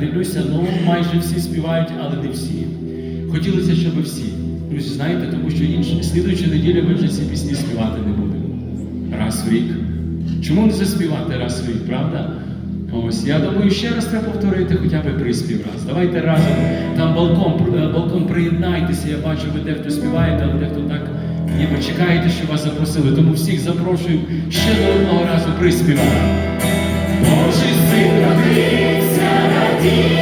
дивлюся, ну майже всі співають, але не всі. Хотілося, щоб всі. Друзі, знаєте, тому що іншу слідуючу неділю ми вже ці пісні співати не будемо. Раз в рік. Чому не заспівати раз в рік, правда? Ось, я думаю, ще раз треба повторити хоча б приспів раз. Давайте разом там балкон, е, балкон приєднайтеся. Я бачу, ви дехто співаєте, але дехто так ніби чекаєте, що вас запросили. Тому всіх запрошую ще до одного разу приспіва. Божий син see.